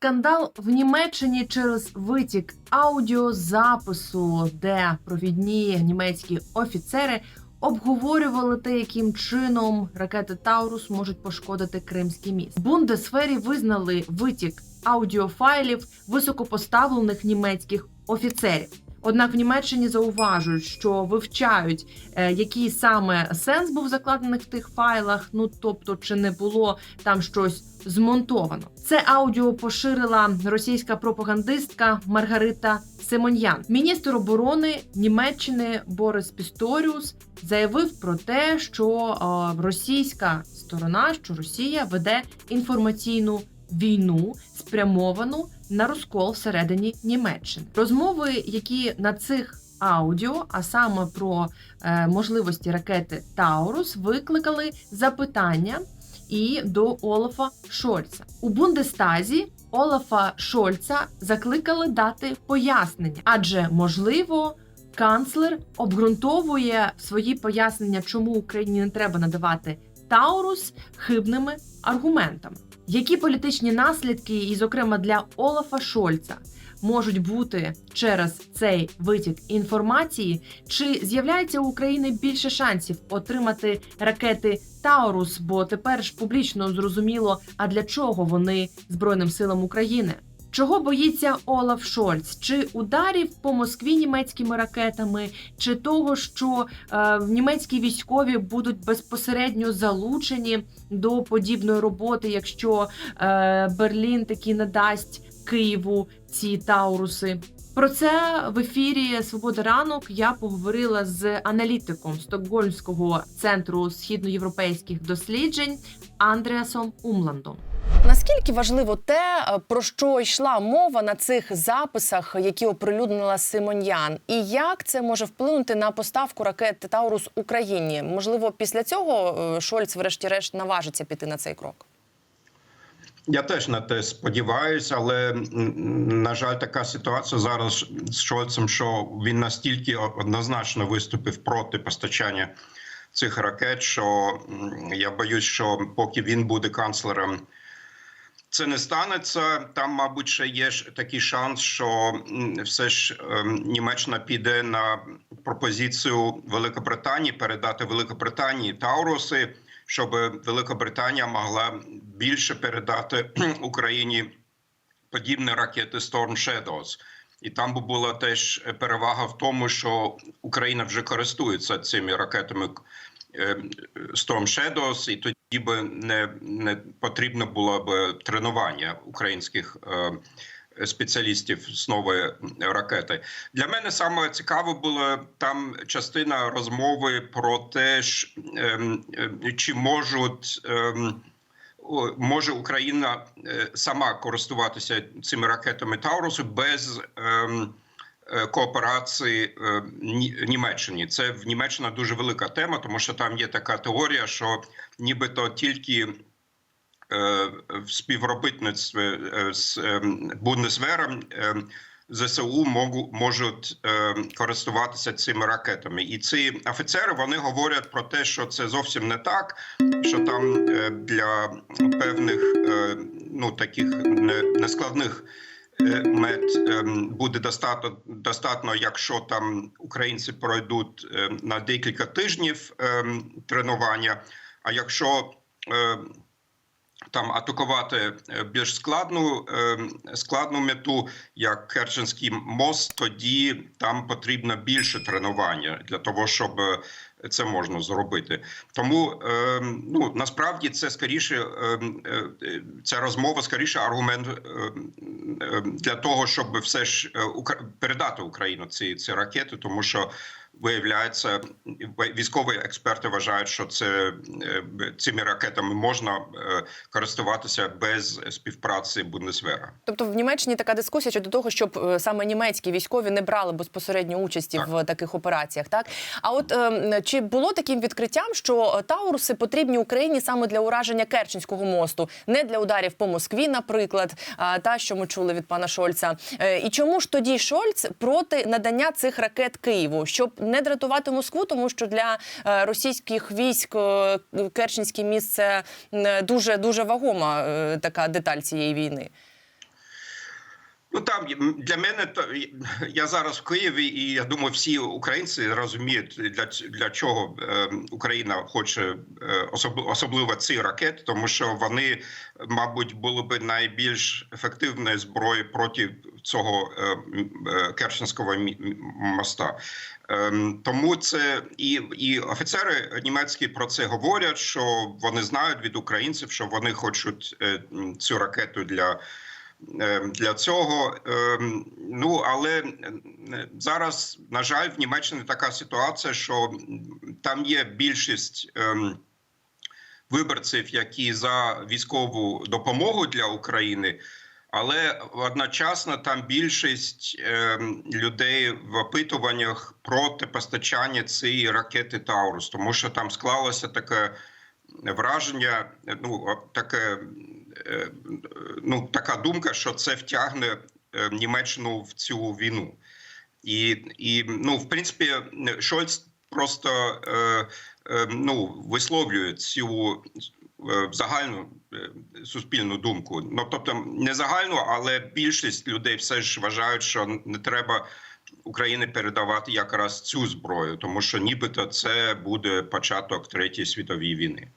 Скандал в Німеччині через витік аудіозапису, де провідні німецькі офіцери обговорювали те, яким чином ракети Таурус можуть пошкодити Кримський міст. Бундесфері визнали витік аудіофайлів високопоставлених німецьких офіцерів. Однак в Німеччині зауважують, що вивчають, е, який саме сенс був закладений в тих файлах. Ну тобто, чи не було там щось змонтовано. Це аудіо поширила російська пропагандистка Маргарита Симоньян. Міністр оборони Німеччини Борис Пісторіус заявив про те, що е, російська сторона, що Росія веде інформаційну війну, спрямовану на розкол всередині Німеччини. Розмови, які на цих аудіо, а саме про е, можливості ракети Таурус, викликали запитання і до Олафа Шольца у Бундестазі. Олафа Шольца закликали дати пояснення, адже можливо. Канцлер обґрунтовує свої пояснення, чому Україні не треба надавати Таурус хибними аргументами. Які політичні наслідки, і, зокрема, для Олафа Шольца, можуть бути через цей витік інформації? Чи з'являється у України більше шансів отримати ракети Таурус? Бо тепер ж публічно зрозуміло, а для чого вони Збройним силам України? Чого боїться Олаф Шольц? Чи ударів по Москві німецькими ракетами, чи того, що е, німецькі військові будуть безпосередньо залучені до подібної роботи, якщо е, Берлін таки надасть Києву ці тауруси? Про це в ефірі Свобода ранок я поговорила з аналітиком Стокгольмського центру східноєвропейських досліджень Андреасом Умландом. Наскільки важливо те, е, про що йшла мова на цих записах, які оприлюднила Симоньян, і як це може вплинути на поставку ракет Таурус Україні? Можливо, після цього е, Шольц, врешті-решт, наважиться піти на цей крок. Я теж на те сподіваюся, але на жаль, така ситуація зараз з Шольцем, що він настільки однозначно виступив проти постачання цих ракет, що я боюсь, що поки він буде канцлером. Це не станеться. Там, мабуть, ще є ж такий шанс, що все ж ем, Німеччина піде на пропозицію Великобританії передати Великобританії Тауруси, щоб Великобританія могла більше передати Україні подібні ракети Storm Shadows. І там би була теж перевага в тому, що Україна вже користується цими ракетами е, Storm Shadows, і тоді би не, не потрібно було б тренування українських е, спеціалістів з нової ракети. Для мене саме цікаво було там частина розмови про те, ем, е, чи можуть. ем, може Україна е, сама користуватися цими ракетами Таурусу без ем, кооперації е, Німеччині. Це в Німеччина дуже велика тема, тому що там є така теорія, що нібито тільки е, в співробітництві е, з Бундесвером ЗСУ можуть е, користуватися цими ракетами, і ці офіцери вони говорять про те, що це зовсім не так. Що там е, для певних е, ну таких не- нескладних е, мет е, буде достатньо, достатньо, якщо там українці пройдуть е, на декілька тижнів е, тренування. А якщо там атакувати е, більш складну складну мету, як Керченський мост, тоді там потрібно більше тренування для того, щоб це можна зробити. Тому е, ну насправді це скоріше е, е, ця розмова, скоріше аргумент е, е, для того, щоб все ж е, передати Україну ці, ці ракети, тому що. Виявляється, військові експерти вважають, що це е, цими ракетами можна е, користуватися без співпраці Бундесвера. Тобто в Німеччині така дискусія щодо того, щоб е, саме німецькі військові не брали безпосередньо участі Так. в таких операціях. Так а от е, чи було таким відкриттям, що Тауруси потрібні Україні саме для ураження Керченського мосту, не для ударів по Москві, наприклад, та що ми чули від пана Шольца. І чому ж тоді Шольц проти надання цих ракет Києву, щоб не дратувати Москву, тому що для е, російських військ е, Керченське місце дуже дуже вагома е, така деталь цієї війни. Ну там для мене то я зараз в Києві, і я думаю, всі українці розуміють для для чого е, Україна хоче особ- особливо ці ракети, тому що вони, мабуть, були б найбільш ефективною зброєю проти цього е, е, Керченського моста. Ем, Тому це і, і офіцери німецькі про це говорять, що вони знають від українців, що вони хочуть е, цю ракету для. Для цього ем, ну але зараз, на жаль, в Німеччині така ситуація, що там є більшість ем, виборців, які за військову допомогу для України, але одночасно там більшість ем, людей в опитуваннях проти постачання цієї ракети Таурус, тому що там склалося таке враження, ну таке, е, ну така думка, що це втягне е, Німеччину в цю війну. І, і ну, в принципі, Шольц просто е, е, ну, висловлює цю е, загальну е, суспільну думку. Ну тобто не загальну, але більшість людей все ж вважають, що не треба Україні передавати якраз цю зброю, тому що нібито це буде початок третьої світової війни.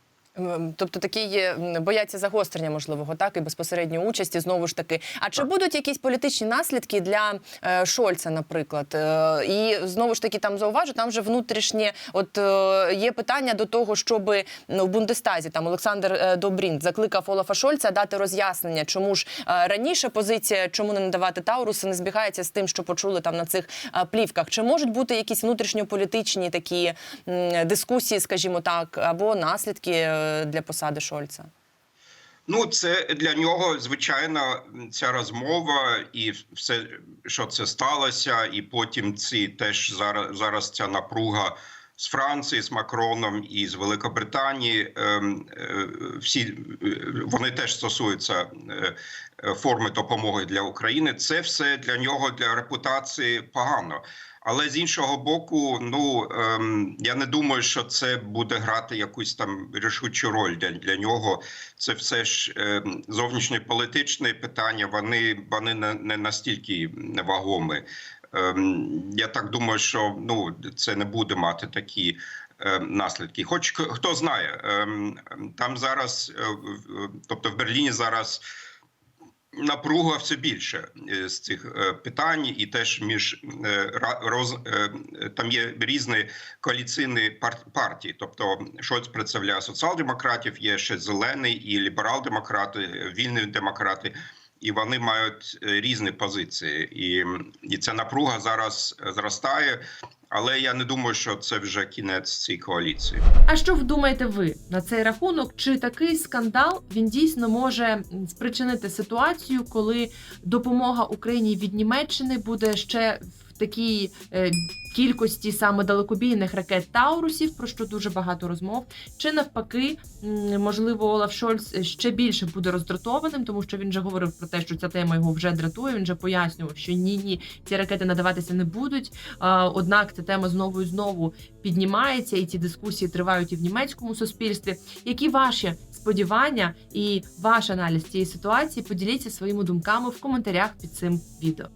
Тобто такі є, бояться загострення можливого, так і безпосередньої участі знову ж таки. А чи будуть якісь політичні наслідки для е, Шольца, наприклад? Е, і знову ж таки там зауважу, там вже внутрішнє, от е, є питання до того, щоб ну, в Бундестазі там Олександр е, Добрін закликав Олафа Шольца дати роз'яснення, чому ж е, раніше позиція, чому не надавати Тауруси, не збігається з тим, що почули там на цих е, плівках. Чи можуть бути якісь внутрішньополітичні такі дискусії, скажімо так, або наслідки для посади Шольца? Ну, це для нього звичайно ця розмова і все, що це сталося, і потім ці теж зараз зараз ця напруга з Франції, з Макроном і з Великобританії. ем, е, Всі е, вони теж стосуються е, е, форми допомоги для України. Це все для нього для репутації погано. Але з іншого боку, ну ем, я не думаю, що це буде грати якусь там рішучу роль для, для нього. Це все ж ем, зовнішньополітичні питання. Вони вони не, не настільки вагомі. Ем, я так думаю, що ну це не буде мати такі. ем, Наслідки, хоч хто знає, ем, там зараз, е, тобто в Берліні зараз напруга все більше е, з цих е, питань, і теж між е, роз, там є різні коаліційні пар- партії. Тобто Шольц представляє соціал-демократів, є ще зелений і ліберал-демократи, вільні демократи. І вони мають різні позиції, і, і ця напруга зараз зростає. Але я не думаю, що це вже кінець цієї коаліції. А що вдумаєте ви на цей рахунок? Чи такий скандал він дійсно може спричинити ситуацію, коли допомога Україні від Німеччини буде ще такій е, кількості саме далекобійних ракет Таурусів, про що дуже багато розмов, чи навпаки, можливо, Олаф Шольц ще більше буде роздратованим, тому що він вже говорив про те, що ця тема його вже дратує. Він вже пояснював, що ні, ні, ці ракети надаватися не будуть. Однак ця тема знову і знову піднімається, і ці дискусії тривають і в німецькому суспільстві. Які ваші сподівання і ваш аналіз цієї ситуації? Поділіться своїми думками в коментарях під цим відео.